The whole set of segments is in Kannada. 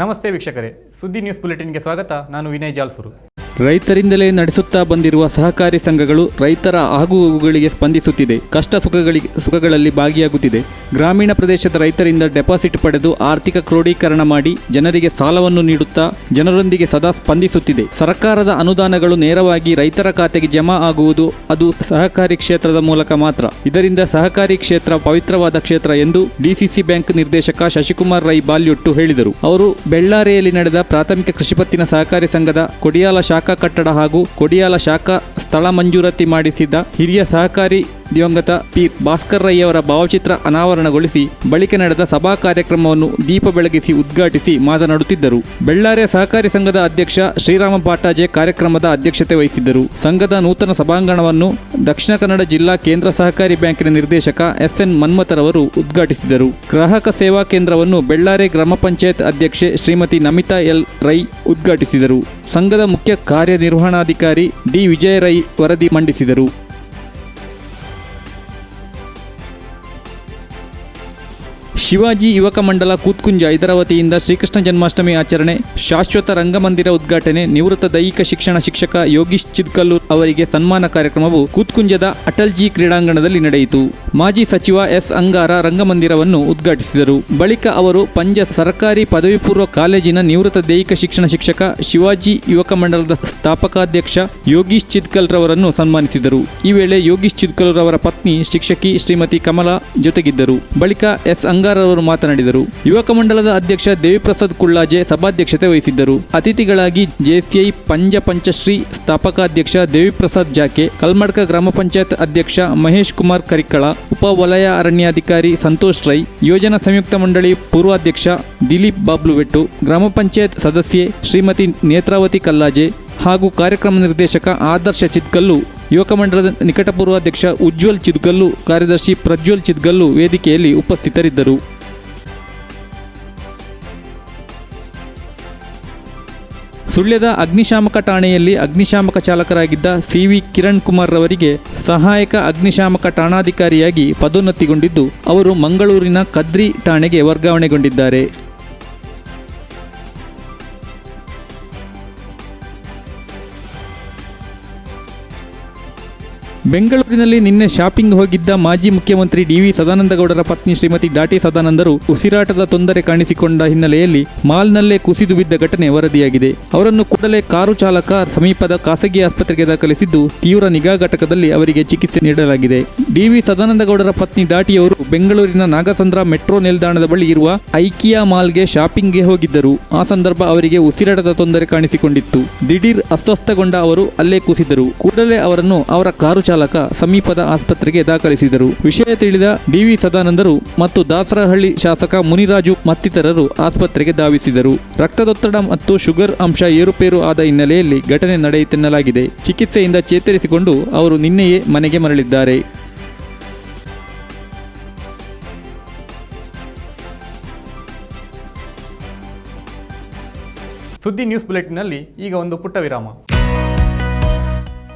ನಮಸ್ತೆ ವೀಕ್ಷಕರೇ ಸುದ್ದಿ ನ್ಯೂಸ್ ಬುಲೆಟಿನ್ಗೆ ಸ್ವಾಗತ. ನಾನು ವಿನಯ್ ಜಾಲ್ಸೂರು. ರೈತರಿಂದಲೇ ನಡೆಸುತ್ತಾ ಬಂದಿರುವ ಸಹಕಾರಿ ಸಂಘಗಳು ರೈತರ ಆಗುಹೋಗುಗಳಿಗೆ ಸ್ಪಂದಿಸುತ್ತಿದೆ. ಕಷ್ಟ ಸುಖಗಳಿಗೆ ಸುಖಗಳಲ್ಲಿ ಭಾಗಿಯಾಗುತ್ತಿದೆ. ಗ್ರಾಮೀಣ ಪ್ರದೇಶದ ರೈತರಿಂದ ಡೆಪಾಸಿಟ್ ಪಡೆದು ಆರ್ಥಿಕ ಕ್ರೋಢೀಕರಣ ಮಾಡಿ ಜನರಿಗೆ ಸಾಲವನ್ನು ನೀಡುತ್ತಾ ಜನರೊಂದಿಗೆ ಸದಾ ಸ್ಪಂದಿಸುತ್ತಿದೆ. ಸರ್ಕಾರದ ಅನುದಾನಗಳು ನೇರವಾಗಿ ರೈತರ ಖಾತೆಗೆ ಜಮಾ ಆಗುವುದು ಅದು ಸಹಕಾರಿ ಕ್ಷೇತ್ರದ ಮೂಲಕ ಮಾತ್ರ. ಇದರಿಂದ ಸಹಕಾರಿ ಕ್ಷೇತ್ರ ಪವಿತ್ರವಾದ ಕ್ಷೇತ್ರ ಎಂದು ಡಿಸಿಸಿ ಬ್ಯಾಂಕ್ ನಿರ್ದೇಶಕ ಶಶಿಕುಮಾರ್ ರೈ ಬಾಲ್ಯೊಟ್ಟು ಹೇಳಿದರು. ಅವರು ಬೆಳ್ಳಾರೆಯಲ್ಲಿ ನಡೆದ ಪ್ರಾಥಮಿಕ ಕೃಷಿಪತ್ತಿನ ಸಹಕಾರಿ ಸಂಘದ ಕೊಡಿಯಾಲ ಶಾಖಾ ಕಟ್ಟಡ ಹಾಗೂ ಕೊಡಿಯಾಲ ಶಾಖಾ ಸ್ಥಳ ಮಂಜೂರಾತಿ ಮಾಡಿಸಿದ ಹಿರಿಯ ಸಹಕಾರಿ ದಿವಂಗತ ಪಿ. ಭಾಸ್ಕರ್ ರೈಯವರ ಭಾವಚಿತ್ರ ಅನಾವರಣಗೊಳಿಸಿ ಬಳಿಕ ನಡೆದ ಸಭಾ ಕಾರ್ಯಕ್ರಮವನ್ನು ದೀಪ ಬೆಳಗಿಸಿ ಉದ್ಘಾಟಿಸಿ ಮಾತನಾಡುತ್ತಿದ್ದರು. ಬೆಳ್ಳಾರೆ ಸಹಕಾರಿ ಸಂಘದ ಅಧ್ಯಕ್ಷ ಶ್ರೀರಾಮ ಪಾಟಾಜೆ ಕಾರ್ಯಕ್ರಮದ ಅಧ್ಯಕ್ಷತೆ ವಹಿಸಿದ್ದರು. ಸಂಘದ ನೂತನ ಸಭಾಂಗಣವನ್ನು ದಕ್ಷಿಣ ಕನ್ನಡ ಜಿಲ್ಲಾ ಕೇಂದ್ರ ಸಹಕಾರಿ ಬ್ಯಾಂಕಿನ ನಿರ್ದೇಶಕ ಎಸ್ಎನ್ ಮನ್ಮಥರವರು ಉದ್ಘಾಟಿಸಿದರು. ಗ್ರಾಹಕ ಸೇವಾ ಕೇಂದ್ರವನ್ನು ಬೆಳ್ಳಾರೆ ಗ್ರಾಮ ಪಂಚಾಯತ್ ಅಧ್ಯಕ್ಷೆ ಶ್ರೀಮತಿ ನಮಿತಾ ಎಲ್. ರೈ ಉದ್ಘಾಟಿಸಿದರು. ಸಂಘದ ಮುಖ್ಯ ಕಾರ್ಯನಿರ್ವಹಣಾಧಿಕಾರಿ ಡಿ. ವಿಜಯ ರೈ ವರದಿ ಮಂಡಿಸಿದರು. ಶಿವಾಜಿ ಯುವಕ ಮಂಡಲ ಕೂತ್ಕುಂಜ ಇದರ ವತಿಯಿಂದ ಶ್ರೀಕೃಷ್ಣ ಜನ್ಮಾಷ್ಟಮಿ ಆಚರಣೆ, ಶಾಶ್ವತ ರಂಗಮಂದಿರ ಉದ್ಘಾಟನೆ, ನಿವೃತ್ತ ದೈಹಿಕ ಶಿಕ್ಷಣ ಶಿಕ್ಷಕ ಯೋಗೀಶ್ ಚಿದ್ಕಲ್ಲೂರ್ ಅವರಿಗೆ ಸನ್ಮಾನ ಕಾರ್ಯಕ್ರಮವು ಕೂತ್ಕುಂಜದ ಅಟಲ್ಜಿ ಕ್ರೀಡಾಂಗಣದಲ್ಲಿ ನಡೆಯಿತು. ಮಾಜಿ ಸಚಿವ ಎಸ್ ಅಂಗಾರ ರಂಗಮಂದಿರವನ್ನು ಉದ್ಘಾಟಿಸಿದರು. ಬಳಿಕ ಅವರು ಪಂಜ ಸರ್ಕಾರಿ ಪದವಿ ಪೂರ್ವ ಕಾಲೇಜಿನ ನಿವೃತ್ತ ದೈಹಿಕ ಶಿಕ್ಷಣ ಶಿಕ್ಷಕ ಶಿವಾಜಿ ಯುವಕ ಮಂಡಲದ ಸ್ಥಾಪಕಾಧ್ಯಕ್ಷ ಯೋಗೀಶ್ ಚಿದ್ಕಲ್ ರವರನ್ನು ಸನ್ಮಾನಿಸಿದರು. ಈ ವೇಳೆ ಯೋಗೀಶ್ ಚಿದ್ಕಲ್ ರವರ ಪತ್ನಿ ಶಿಕ್ಷಕಿ ಶ್ರೀಮತಿ ಕಮಲಾ ಜೊತೆಗಿದ್ದರು. ಬಳಿಕ ಎಸ್ ಅಂಗಾರ್ ಅವರು ಮಾತನಾಡಿದರು. ಯುವಕ ಮಂಡಲದ ಅಧ್ಯಕ್ಷ ದೇವಿಪ್ರಸಾದ್ ಕುಳ್ಳಾಜೆ ಸಭಾಧ್ಯಕ್ಷತೆ ವಹಿಸಿದ್ದರು. ಅತಿಥಿಗಳಾಗಿ ಜೆಸಿಐ ಪಂಜ ಪಂಚಶ್ರೀ, ಸ್ಥಾಪಕಾಧ್ಯಕ್ಷ ದೇವಿಪ್ರಸಾದ್ ಜಾಕೆ, ಕಲ್ಮಡ್ಕ ಗ್ರಾಮ ಪಂಚಾಯತ್ ಅಧ್ಯಕ್ಷ ಮಹೇಶ್ ಕುಮಾರ್ ಕರಿಕಳ ಉಪ ವಲಯ ಅರಣ್ಯಾಧಿಕಾರಿ ಸಂತೋಷ್ ರೈ, ಯೋಜನಾ ಸಂಯುಕ್ತ ಮಂಡಳಿ ಪೂರ್ವಾಧ್ಯಕ್ಷ ದಿಲೀಪ್ ಬಾಬ್ಲುವೆಟ್ಟು, ಗ್ರಾಮ ಪಂಚಾಯತ್ ಸದಸ್ಯೆ ಶ್ರೀಮತಿ ನೇತ್ರಾವತಿ ಕಲ್ಲಾಜೆ ಹಾಗೂ ಕಾರ್ಯಕ್ರಮ ನಿರ್ದೇಶಕ ಆದರ್ಶ ಚಿತ್ಕಲ್ಲು ಯುವಕ ಮಂಡಲದ ನಿಕಟಪೂರ್ವಾಧ್ಯಕ್ಷ ಉಜ್ವಲ್ ಚಿದ್ಗಲ್ಲು ಕಾರ್ಯದರ್ಶಿ ಪ್ರಜ್ವಲ್ ಚಿದ್ಗಲ್ಲು ವೇದಿಕೆಯಲ್ಲಿ ಉಪಸ್ಥಿತರಿದ್ದರು. ಸುಳ್ಯದ ಅಗ್ನಿಶಾಮಕ ಠಾಣೆಯಲ್ಲಿ ಅಗ್ನಿಶಾಮಕ ಚಾಲಕರಾಗಿದ್ದ ಸಿ ವಿ ಕಿರಣ್ ಕುಮಾರ್ ರವರಿಗೆ ಸಹಾಯಕ ಅಗ್ನಿಶಾಮಕ ಠಾಣಾಧಿಕಾರಿಯಾಗಿ ಪದೋನ್ನತಿಗೊಂಡಿದ್ದು, ಅವರು ಮಂಗಳೂರಿನ ಕದ್ರಿ ಠಾಣೆಗೆ ವರ್ಗಾವಣೆಗೊಂಡಿದ್ದಾರೆ. ಬೆಂಗಳೂರಿನಲ್ಲಿ ನಿನ್ನೆ ಶಾಪಿಂಗ್ ಹೋಗಿದ್ದ ಮಾಜಿ ಮುಖ್ಯಮಂತ್ರಿ ಡಿವಿ ಸದಾನಂದಗೌಡರ ಪತ್ನಿ ಶ್ರೀಮತಿ ಡಾಟಿ ಸದಾನಂದರು ಉಸಿರಾಟದ ತೊಂದರೆ ಕಾಣಿಸಿಕೊಂಡ ಹಿನ್ನೆಲೆಯಲ್ಲಿ ಮಾಲ್ನಲ್ಲೇ ಕುಸಿದು ಬಿದ್ದ ಘಟನೆ ವರದಿಯಾಗಿದೆ. ಅವರನ್ನು ಕೂಡಲೇ ಕಾರು ಚಾಲಕ ಸಮೀಪದ ಖಾಸಗಿ ಆಸ್ಪತ್ರೆಗೆ ದಾಖಲಿಸಿದ್ದು ತೀವ್ರ ನಿಗಾ ಘಟಕದಲ್ಲಿ ಅವರಿಗೆ ಚಿಕಿತ್ಸೆ ನೀಡಲಾಗಿದೆ. ಡಿವಿ ಸದಾನಂದಗೌಡರ ಪತ್ನಿ ಡಾಟಿಯವರು ಬೆಂಗಳೂರಿನ ನಾಗಸಂದ್ರ ಮೆಟ್ರೋ ನಿಲ್ದಾಣದ ಬಳಿ ಇರುವ ಐಕಿಯಾ ಮಾಲ್ಗೆ ಶಾಪಿಂಗ್ಗೆ ಹೋಗಿದ್ದರು. ಆ ಸಂದರ್ಭ ಅವರಿಗೆ ಉಸಿರಾಟದ ತೊಂದರೆ ಕಾಣಿಸಿಕೊಂಡಿತ್ತು. ದಿಢೀರ್ ಅಸ್ವಸ್ಥಗೊಂಡ ಅವರು ಅಲ್ಲೇ ಕುಸಿದರು. ಕೂಡಲೇ ಅವರನ್ನು ಅವರ ಕಾರು ಚಾಲಕ ಸಮೀಪದ ಆಸ್ಪತ್ರೆಗೆ ದಾಖಲಿಸಿದರು. ವಿಷಯ ತಿಳಿದ ಡಿವಿ ಸದಾನಂದರು ಮತ್ತು ದಾಸರಹಳ್ಳಿ ಶಾಸಕ ಮುನಿರಾಜು ಮತ್ತಿತರರು ಆಸ್ಪತ್ರೆಗೆ ಧಾವಿಸಿದರು. ರಕ್ತದೊತ್ತಡ ಮತ್ತು ಶುಗರ್ ಅಂಶ ಏರುಪೇರು ಆದ ಹಿನ್ನೆಲೆಯಲ್ಲಿ ಘಟನೆ ನಡೆಯಿತೆನ್ನಲಾಗಿದೆ. ಚಿಕಿತ್ಸೆಯಿಂದ ಚೇತರಿಸಿಕೊಂಡು ಅವರು ನಿನ್ನೆಯೇ ಮನೆಗೆ ಮರಳಿದ್ದಾರೆ. ಸುದ್ದಿ ನ್ಯೂಸ್ ಬುಲೆಟಿನಲ್ಲಿ ಈಗ ಒಂದು ಪುಟ್ಟ ವಿರಾಮ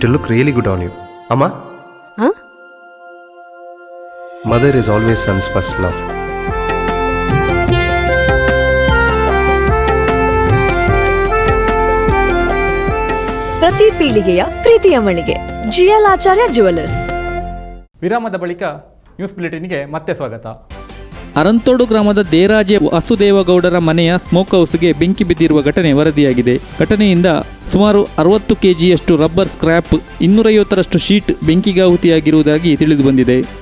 It look really good on you ಅಮ್ಮ? Mother is always sons first love ಪ್ರತಿ ಪೀಳಿಗೆಯ ಪ್ರೀತಿಯ ಮಳಿಗೆ. ಜಿಎಲ್ ಆಚಾರ್ಯ ಜುವೆಲ್ಲರ್ಸ್ ವಿರಾಮದ ಬಳಿಕ ನ್ಯೂಸ್ ಬುಲೆಟಿನ್ಗೆ ಮತ್ತೆ ಸ್ವಾಗತ. ಅರಂತೋಡು ಗ್ರಾಮದ ದೇರಾಜೆ ವಾಸುದೇವಗೌಡರ ಮನೆಯ ಸ್ಮೋಕ್ ಹೌಸ್ಗೆ ಬೆಂಕಿ ಬಿದ್ದಿರುವ ಘಟನೆ ವರದಿಯಾಗಿದೆ. ಘಟನೆಯಿಂದ ಸುಮಾರು ಅರವತ್ತು ಕೆಜಿಯಷ್ಟು ರಬ್ಬರ್ ಸ್ಕ್ರ್ಯಾಪ್ ಇನ್ನೂರೈವತ್ತರಷ್ಟು ಶೀಟ್ ಬೆಂಕಿಗಾಹುತಿಯಾಗಿರುವುದಾಗಿ ತಿಳಿದುಬಂದಿದೆ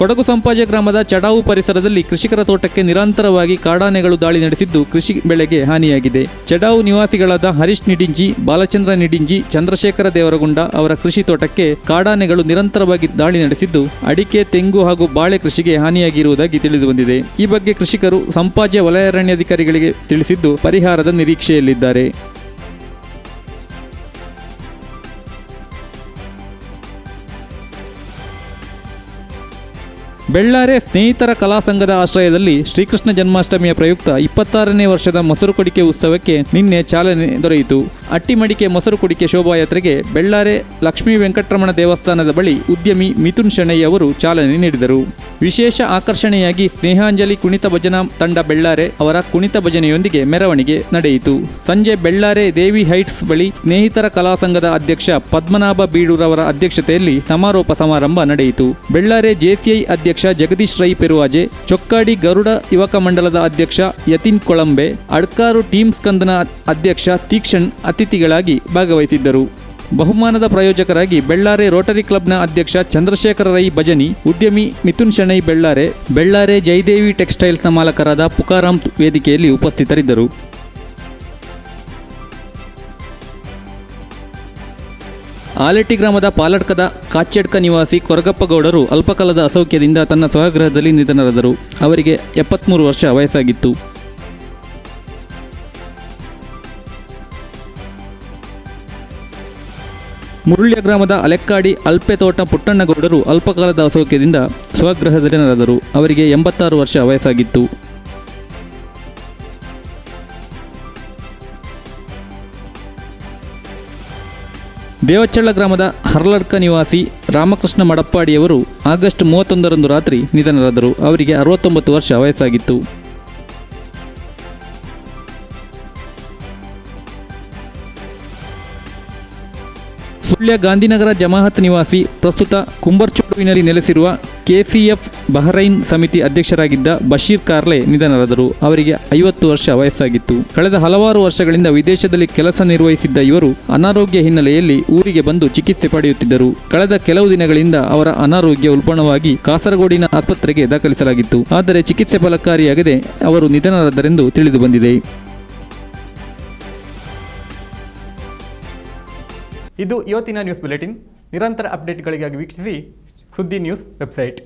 ಕೊಡಗು ಸಂಪಾಜೆ ಗ್ರಾಮದ ಚಡಾವು ಪರಿಸರದಲ್ಲಿ ಕೃಷಿಕರ ತೋಟಕ್ಕೆ ನಿರಂತರವಾಗಿ ಕಾಡಾನೆಗಳು ದಾಳಿ ನಡೆಸಿದ್ದು ಕೃಷಿ ಬೆಳೆಗೆ ಹಾನಿಯಾಗಿದೆ. ಚಡಾವು ನಿವಾಸಿಗಳಾದ ಹರೀಶ್ ನಿಡಿಂಜಿ, ಬಾಲಚಂದ್ರ ನಿಡಿಂಜಿ, ಚಂದ್ರಶೇಖರ ದೇವರಗುಂಡ ಅವರ ಕೃಷಿ ತೋಟಕ್ಕೆ ಕಾಡಾನೆಗಳು ನಿರಂತರವಾಗಿ ದಾಳಿ ನಡೆಸಿದ್ದು, ಅಡಿಕೆ, ತೆಂಗು ಹಾಗೂ ಬಾಳೆ ಕೃಷಿಗೆ ಹಾನಿಯಾಗಿರುವುದಾಗಿ ತಿಳಿದುಬಂದಿದೆ. ಈ ಬಗ್ಗೆ ಕೃಷಿಕರು ಸಂಪಾಜೆ ವಲಯಾರಣ್ಯಾಧಿಕಾರಿಗಳಿಗೆ ತಿಳಿಸಿದ್ದು ಪರಿಹಾರದ ನಿರೀಕ್ಷೆಯಲ್ಲಿದ್ದಾರೆ. ಬೆಳ್ಳಾರೆ ಸ್ನೇಹಿತರ ಕಲಾ ಸಂಘದ ಆಶ್ರಯದಲ್ಲಿ ಶ್ರೀಕೃಷ್ಣ ಜನ್ಮಾಷ್ಟಮಿಯ ಪ್ರಯುಕ್ತ ಇಪ್ಪತ್ತಾರನೇ ವರ್ಷದ ಮೊಸರು ಕುಡಿಕೆ ಉತ್ಸವಕ್ಕೆ ನಿನ್ನೆ ಚಾಲನೆ ದೊರೆಯಿತು. ಅಟ್ಟಿಮಡಿಕೆ ಮೊಸರು ಕುಡಿಕೆ ಶೋಭಾಯಾತ್ರೆಗೆ ಬೆಳ್ಳಾರೆ ಲಕ್ಷ್ಮೀ ವೆಂಕಟರಮಣ ದೇವಸ್ಥಾನದ ಬಳಿ ಉದ್ಯಮಿ ಮಿಥುನ್ ಶೆಣೈ ಅವರು ಚಾಲನೆ ನೀಡಿದರು. ವಿಶೇಷ ಆಕರ್ಷಣೆಯಾಗಿ ಸ್ನೇಹಾಂಜಲಿ ಕುಣಿತ ಭಜನಾ ತಂಡ ಬೆಳ್ಳಾರೆ ಅವರ ಕುಣಿತ ಭಜನೆಯೊಂದಿಗೆ ಮೆರವಣಿಗೆ ನಡೆಯಿತು. ಸಂಜೆ ಬೆಳ್ಳಾರೆ ದೇವಿ ಹೈಟ್ಸ್ ಬಳಿ ಸ್ನೇಹಿತರ ಕಲಾ ಸಂಘದ ಅಧ್ಯಕ್ಷ ಪದ್ಮನಾಭ ಬೀಡೂರವರ ಅಧ್ಯಕ್ಷತೆಯಲ್ಲಿ ಸಮಾರೋಪ ಸಮಾರಂಭ ನಡೆಯಿತು. ಬೆಳ್ಳಾರೆ ಜೆಸಿಐ ಅಧ್ಯಕ್ಷ ಜಗದೀಶ್ ರೈ ಪೆರುವಾಜೆ, ಚೊಕ್ಕಾಡಿ ಗರುಡ ಯುವಕ ಮಂಡಲದ ಅಧ್ಯಕ್ಷ ಯತಿನ್ ಕೊಳಂಬೆ, ಅಡ್ಕಾರು ಟೀಮ್ ಸ್ಕಂದನ ಅಧ್ಯಕ್ಷ ತೀಕ್ಷಣ್ ಅತಿಥಿಗಳಾಗಿ ಭಾಗವಹಿಸಿದ್ದರು. ಬಹುಮಾನದ ಪ್ರಾಯೋಜಕರಾಗಿ ಬೆಳ್ಳಾರೆ ರೋಟರಿ ಕ್ಲಬ್ನ ಅಧ್ಯಕ್ಷ ಚಂದ್ರಶೇಖರ ರೈ ಭಜನಿ, ಉದ್ಯಮಿ ಮಿಥುನ್ ಶೆಣೈ ಬೆಳ್ಳಾರೆ ಬೆಳ್ಳಾರೆ ಜಯದೇವಿ ಟೆಕ್ಸ್ಟೈಲ್ಸ್ನ ಮಾಲಕರಾದ ಪುಕಾರಾಮ್ ವೇದಿಕೆಯಲ್ಲಿ ಉಪಸ್ಥಿತರಿದ್ದರು. ಆಲೆಟ್ಟಿ ಗ್ರಾಮದ ಪಾಲಟ್ಕದ ಕಾಚೆಡ್ಕ ನಿವಾಸಿ ಕೊರಗಪ್ಪಗೌಡರು ಅಲ್ಪಕಾಲದ ಅಸೌಖ್ಯದಿಂದ ತನ್ನ ಸ್ವಗೃಹದಲ್ಲಿ ನಿಧನರಾದರು. ಅವರಿಗೆ ಎಪ್ಪತ್ತ್ಮೂರು ವರ್ಷ ವಯಸ್ಸಾಗಿತ್ತು. ಮುರುಳ್ಯ ಗ್ರಾಮದ ಅಲೆಕ್ಕಾಡಿ ಅಲ್ಪೆತೋಟ ಪುಟ್ಟಣ್ಣಗೌಡರು ಅಲ್ಪಕಾಲದ ಅಸೌಖ್ಯದಿಂದ ಸ್ವಗೃಹದಲ್ಲಿ ನಿಧನರಾದರು ಅವರಿಗೆ ಎಂಬತ್ತಾರು ವರ್ಷ ವಯಸ್ಸಾಗಿತ್ತು. ದೇವಚಳ್ಳ ಗ್ರಾಮದ ಹರ್ಲಡ್ಕ ನಿವಾಸಿ ರಾಮಕೃಷ್ಣ ಮಡಪ್ಪಾಡಿಯವರು ಆಗಸ್ಟ್ ಮೂವತ್ತೊಂದರಂದು ರಾತ್ರಿ ನಿಧನರಾದರು. ಅವರಿಗೆ ಅರವತ್ತೊಂಬತ್ತು ವರ್ಷ ವಯಸ್ಸಾಗಿತ್ತು. ಸುಳ್ಯ ಗಾಂಧಿನಗರ ಜಮಾಹತ್ ನಿವಾಸಿ ಪ್ರಸ್ತುತ ಕುಂಬರ್ಚೋಡುವಿನಲ್ಲಿ ನೆಲೆಸಿರುವ ಕೆಸಿಎಫ್ ಬಹರೈನ್ ಸಮಿತಿ ಅಧ್ಯಕ್ಷರಾಗಿದ್ದ ಬಶೀರ್ ಕಾರ್ಲೆ ನಿಧನರಾದರು. ಅವರಿಗೆ ಐವತ್ತು ವರ್ಷ ವಯಸ್ಸಾಗಿತ್ತು. ಕಳೆದ ಹಲವಾರು ವರ್ಷಗಳಿಂದ ವಿದೇಶದಲ್ಲಿ ಕೆಲಸ ನಿರ್ವಹಿಸಿದ್ದ ಇವರು ಅನಾರೋಗ್ಯ ಹಿನ್ನೆಲೆಯಲ್ಲಿ ಊರಿಗೆ ಬಂದು ಚಿಕಿತ್ಸೆ ಪಡೆಯುತ್ತಿದ್ದರು. ಕಳೆದ ಕೆಲವು ದಿನಗಳಿಂದ ಅವರ ಅನಾರೋಗ್ಯ ಉಲ್ಬಣವಾಗಿ ಕಾಸರಗೋಡಿನ ಆಸ್ಪತ್ರೆಗೆ ದಾಖಲಿಸಲಾಗಿತ್ತು. ಆದರೆ ಚಿಕಿತ್ಸೆ ಫಲಕಾರಿಯಾಗದೆ ಅವರು ನಿಧನರಾದರೆಂದು ತಿಳಿದುಬಂದಿದೆ. ಇದು ಇವತ್ತಿನ ನ್ಯೂಸ್ ಬುಲೆಟಿನ್. ನಿರಂತರ ಅಪ್ಡೇಟ್ಗಳಿಗಾಗಿ ವೀಕ್ಷಿಸಿ ಸುದ್ದಿ ನ್ಯೂಸ್ ವೆಬ್ಸೈಟ್.